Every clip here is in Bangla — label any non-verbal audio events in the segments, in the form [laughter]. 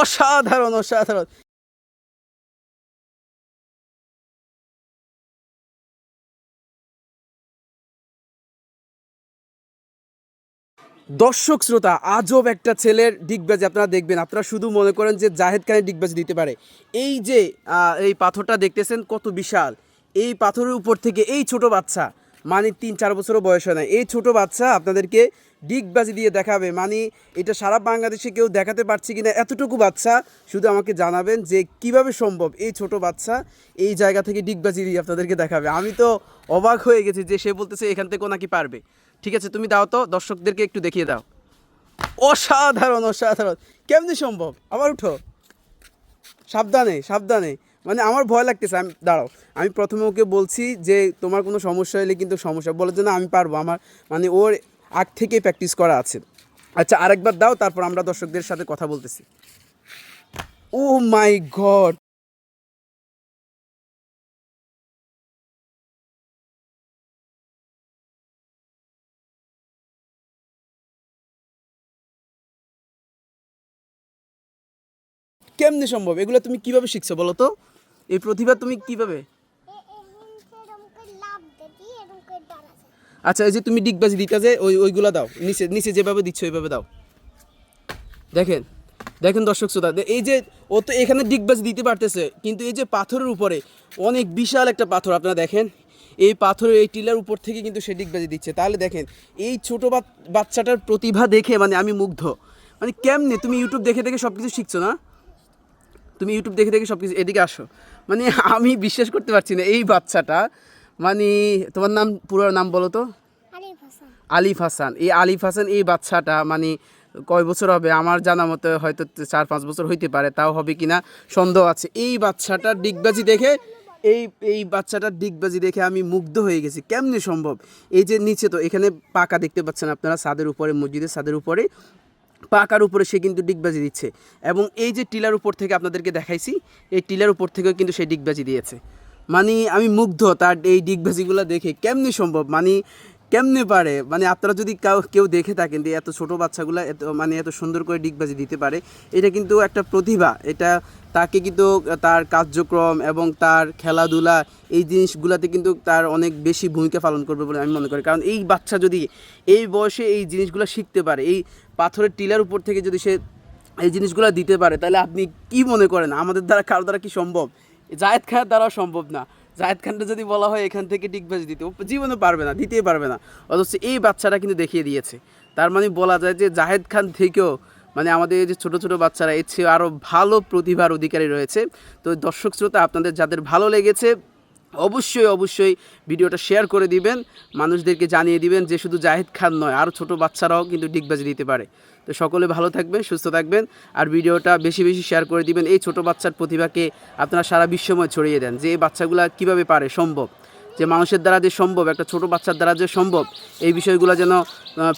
অসাধারণ অসাধারণ। দর্শক শ্রোতা, আজব একটা ছেলের ডিগবাজি আপনারা দেখবেন। আপনারা শুধু মনে করেন যে জাহেদ খানের ডিগবাজি দিতে পারে। এই যে এই পাথরটা দেখতেছেন কত বিশাল। এই পাথরের উপর থেকে এই ছোট বাচ্চা মানে তিন, চার বছরও বয়স হয় না এই ছোট বাচ্চা আপনাদেরকে ডিগবাজি দিয়ে দেখাবে। মানে এটা সারা বাংলাদেশে কেউ দেখাতে পারছে কিনা? এতটুকু বাচ্চা শুধু আমাকে জানাবেন যে কীভাবে সম্ভব এই ছোট বাচ্চা এই জায়গা থেকে ডিগবাজি দিয়ে আপনাদেরকে দেখাবে। আমি তো অবাক হয়ে গেছি যে সে বলতেছে এখান থেকেও নাকি পারবে। ঠিক আছে, তুমি দাও তো, দর্শকদেরকে একটু দেখিয়ে দাও। অসাধারণ অসাধারণ। কেমনি সম্ভব? আবার উঠো। সাবধানে সাবধানে। মানে আমার ভয় লাগতেছে, আমি, দাঁড়াও, আমি প্রথমে ওকে বলছি যে তোমার কোনো সমস্যা হলে কিন্তু সমস্যা বলে যে না আমি পারব, আমার মানে ওর আগ থেকে প্র্যাকটিস করা আছে। আচ্ছা আরেকবার দাও, তারপর আমরা দর্শকদের সাথে কথা বলতেছি। Oh my god! কেমনে সম্ভব? এগুলো তুমি কীভাবে শিখছো বলো তো? এই প্রতিভা তুমি কীভাবে? আচ্ছা এই যে তুমি ডিগবাজি দিতে যে ওই ওইগুলো দাও। নিচে নিচে যেভাবে দিচ্ছ ওইভাবে দাও। দেখেন দেখেন দর্শক শ্রোতা এই যে ও তো এখানে ডিগবাজি দিতে পারতেছে কিন্তু এই যে পাথরের উপরে অনেক বিশাল একটা পাথর আপনারা দেখেন এই পাথরের এই টিলার উপর থেকে কিন্তু সে ডিগবাজি দিচ্ছে। তাহলে দেখেন এই ছোট বাচ- বাচ্চাটার প্রতিভা দেখে মানে আমি মুগ্ধ। মানে কেমনে তুমি ইউটিউব দেখে দেখে সব কিছু শিখছো না? তুমি ইউটিউব দেখে দেখে সব কিছু এদিকে আসো। মানে [laughs] আমি বিশ্বাস করতে পারছি না এই বাচ্চাটা মানে তোমার নাম পুরো নাম বলো তো? আলিফ হাসান। এই আলিফ হাসান এই বাচ্চাটা মানে কয় বছর হবে? আমার জানা মতে হয়তো চার পাঁচ বছর হইতে পারে তাও হবে কিনা সন্দেহ আছে। এই বাচ্চাটার ডিগবাজি দেখে এই এই বাচ্চাটার ডিগবাজি দেখে আমি মুগ্ধ হয়ে গেছি। কেমনে সম্ভব? এই যে নিচে তো এখানে পাকা দেখতে পাচ্ছেন আপনারা ছাদের উপরে মসজিদের ছাদের উপরে। পাকার উপরে সে কিন্তু ডিগবাজি দিচ্ছে। এবং এই যে টিলার উপর থেকে আপনাদেরকে দেখাইছি, এই টিলার উপর থেকেও কিন্তু সে ডিগবাজি দিয়েছে। মানে আমি মুগ্ধ তার এই ডিগবাজিগুলো দেখে কেমনি সম্ভব? মানে কেমনে পারে? মানে আপনারা যদি কাউ, কেউ দেখে থাকেন যে এত ছোট বাচ্চাগুলো এত মানে এত সুন্দর করে ডিগবাজি দিতে পারে, এটা কিন্তু একটা প্রতিভা। এটা তাকে কিন্তু তার কার্যক্রম এবং তার খেলাধুলা এই জিনিসগুলোতে কিন্তু তার অনেক বেশি ভূমিকা পালন করবে বলে আমি মনে করি। কারণ এই বাচ্চা যদি এই বয়সে এই জিনিসগুলো শিখতে পারে, এই পাথরের টিলার উপর থেকে যদি সে এই জিনিসগুলো দিতে পারে, তাহলে আপনি কি মনে করেন? আমাদের দ্বারা, কারও দ্বারা কি সম্ভব? জায়েদ খানের দ্বারাও সম্ভব না। জায়েদ খানটা যদি বলা হয় এখান থেকে ডিগবাজি দিতে জীবনে পারবে না, দিতেই পারবে না। অথচ এই বাচ্চাটা কিন্তু দেখিয়ে দিয়েছে। তার মানে বলা যায় যে জাহেদ খান থেকেও মানে আমাদের যে ছোটো ছোটো বাচ্চারা, এর চেয়ে আরও ভালো প্রতিভার অধিকারী রয়েছে। তো দর্শক শ্রোতা, আপনাদের যাদের ভালো লেগেছে অবশ্যই অবশ্যই ভিডিওটা শেয়ার করে দিবেন, মানুষদেরকে জানিয়ে দিবেন যে শুধু জাহিদ খান নয় আরও ছোটো বাচ্চারাও কিন্তু ডিগবাজি দিতে পারে। তো সকলে ভালো থাকবেন, সুস্থ থাকবেন, আর ভিডিওটা বেশি বেশি শেয়ার করে দিবেন। এই ছোট বাচ্চার প্রতিভাকে আপনারা সারা বিশ্বময় ছড়িয়ে দেন, যে এই বাচ্চাগুলা কীভাবে পারে, সম্ভব? যে মানুষের দ্বারা যে সম্ভব, একটা ছোট বাচ্চার দ্বারা যে সম্ভব, এই বিষয়গুলো যেন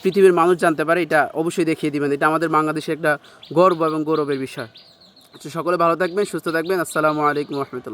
পৃথিবীর মানুষ জানতে পারে, এটা অবশ্যই দেখিয়ে দিবেন। এটা আমাদের বাংলাদেশের একটা গর্ব এবং গৌরবের বিষয়। সকলে ভালো থাকবেন, সুস্থ থাকবেন। আসসালামু আলাইকুম রহমতুল্লাহ।